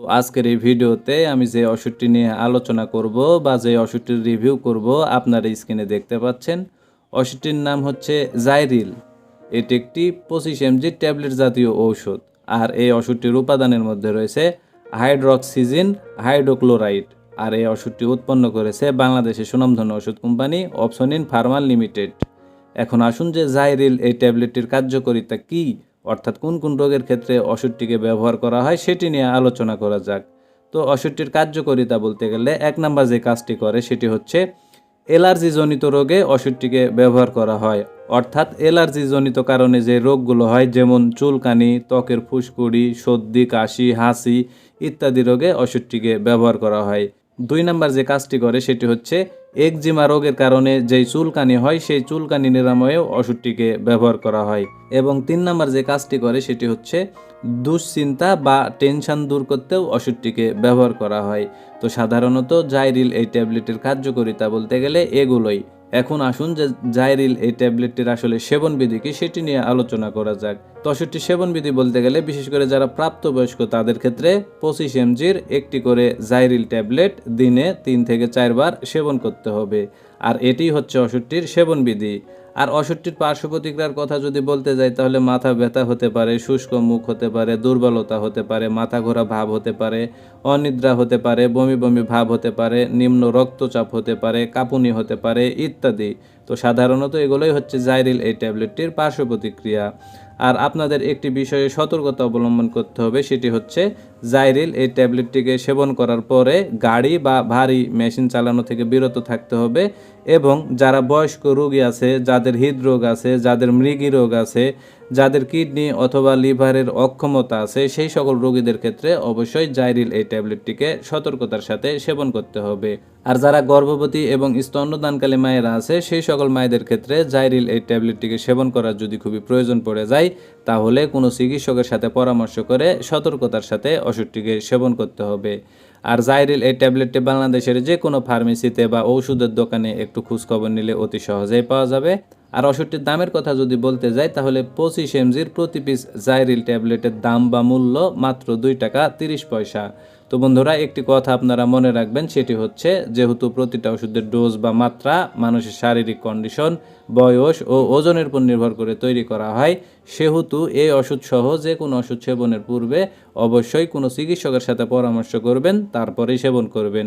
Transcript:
তো আজকের এই ভিডিওতে আমি যে ওষুধটি নিয়ে আলোচনা করব বা যে ওষুধটির রিভিউ করব, আপনারা স্ক্রিনে দেখতে পাচ্ছেন। ওষুধটির নাম হচ্ছে জাইরিল। এটি একটি পঁচিশ এমজি ট্যাবলেট জাতীয় ঔষধ। আর এই ওষুধটির উপাদানের মধ্যে রয়েছে হাইড্রক্সিজিন, হাইড্রোক্লোরাইড। আর এই ওষুধটি উৎপন্ন করেছে বাংলাদেশের সুনামধন্য ওষুধ কোম্পানি অপশনিন ফার্মাল লিমিটেড। এখন আসুন যে জাইরিল এই ট্যাবলেটটির কার্যকারিতা কি? অর্থাৎ কোন কোন রোগের ক্ষেত্রে ওষুধটিকে ব্যবহার করা হয় সেটি নিয়ে আলোচনা করা যাক। তো ওষুধটির কার্যকারিতা বলতে গেলে এক নাম্বার যে কাজটি করে সেটি হচ্ছে অ্যালার্জিজনিত রোগে ওষুধটিকে ব্যবহার করা হয়। অর্থাৎ অ্যালার্জিজনিত কারণে যে রোগগুলো হয় যেমন চুলকানি, ত্বকের ফুসকুড়ি, সর্দি, কাশি, হাসি ইত্যাদি রোগে ওষুধটিকে ব্যবহার করা হয়। দুই নাম্বার যে কাজটি করে সেটি হচ্ছে একজিমা রোগের কারণে যেই চুলকানি হয়, সেই চুলকানি নিরাময়েও ওষুধটিকে ব্যবহার করা হয় এবং তিন নাম্বার যে কাজটি করে, সেটি হচ্ছে দুশ্চিন্তা বা টেনশন দূর করতেও ওষুধটিকে ব্যবহার করা হয়। তো সাধারণত জাইরিল এই ট্যাবলেটের কার্যকারিতা বলতে গেলে এগুলোই। এখন আসুন যে জাইরিল এই ট্যাবলেটটির আসলে সেবনবিধি কি সেটি নিয়ে আলোচনা করা যাক। তষট্টি সেবনবিধি বলতে গেলে, বিশেষ করে যারা প্রাপ্তবয়স্ক, তাদের ক্ষেত্রে পঁচিশ এমজির একটি করে জাইরিল ট্যাবলেট দিনে তিন থেকে চারবার সেবন করতে হবে। আর এটি হচ্ছে ওষুধটির সেবনবিধি। আর ওষুধটির পার্শ্ব প্রতিক্রিয়ার কথা যদি বলতে যাই, তাহলে মাথা ব্যথা হতে পারে, শুষ্ক মুখ হতে পারে, দুর্বলতা হতে পারে, মাথা ঘোরা ভাব হতে পারে, অনিদ্রা হতে পারে, বমি বমি ভাব হতে পারে, নিম্ন রক্তচাপ হতে পারে, কাঁপুনি হতে পারে, ইত্যাদি। তো সাধারণত এগুলোই হচ্ছে জাইরিল এই ট্যাবলেটটির পার্শ্ব প্রতিক্রিয়া। আর আপনাদের একটি বিষয়ে সতর্কতা অবলম্বন করতে হবে, সেটি হচ্ছে জাইরিল, এই ট্যাবলেটটিকে সেবন করার পরে গাড়ি বা ভারী মেশিন চালানো থেকে বিরত থাকতে হবে এবং যারা বয়স্ক রোগী আছে, যাদের হৃদরোগ আছে, যাদের মৃগী রোগ আছে যাদের কিডনি অথবা লিভারের অক্ষমতা আছে, সেই সকল রোগীদের ক্ষেত্রে অবশ্যই জাইরিল এই ট্যাবলেটটিকে সতর্কতার সাথে সেবন করতে হবে। আর যারা গর্ভবতী এবং স্তন্যদানকালী মায়েরা আছে, সেই সকল মায়েদের ক্ষেত্রে জাইরিল এই ট্যাবলেটটিকে সেবন করার যদি খুবই প্রয়োজন পড়ে যায়, তাহলে কোনো চিকিৎসকের সাথে পরামর্শ করে সতর্কতার সাথে ওষুধটিকে সেবন করতে হবে। আর জাইরিল এই ট্যাবলেটটি বাংলাদেশের যে কোনো ফার্মেসিতে বা ঔষধের দোকানে একটু খোঁজখবর নিলে অতি সহজেই পাওয়া যাবে। আর ওষুধটির দামের কথা যদি বলতে যাই, তাহলে পঁচিশ এমজির প্রতি পিস জাইরিল ট্যাবলেটের দাম বা মূল্য মাত্র দুই টাকা তিরিশ পয়সা। তো বন্ধুরা, একটি কথা আপনারা মনে রাখবেন, সেটি হচ্ছে যেহেতু প্রতিটা ওষুধের ডোজ বা মাত্রা মানুষের শারীরিক কন্ডিশন, বয়স ও ওজনের উপর নির্ভর করে তৈরি করা হয়, সেহেতু এই ওষুধ সহ যে কোনো ওষুধ সেবনের পূর্বে অবশ্যই কোনো চিকিৎসকের সাথে পরামর্শ করবেন, তারপরেই সেবন করবেন।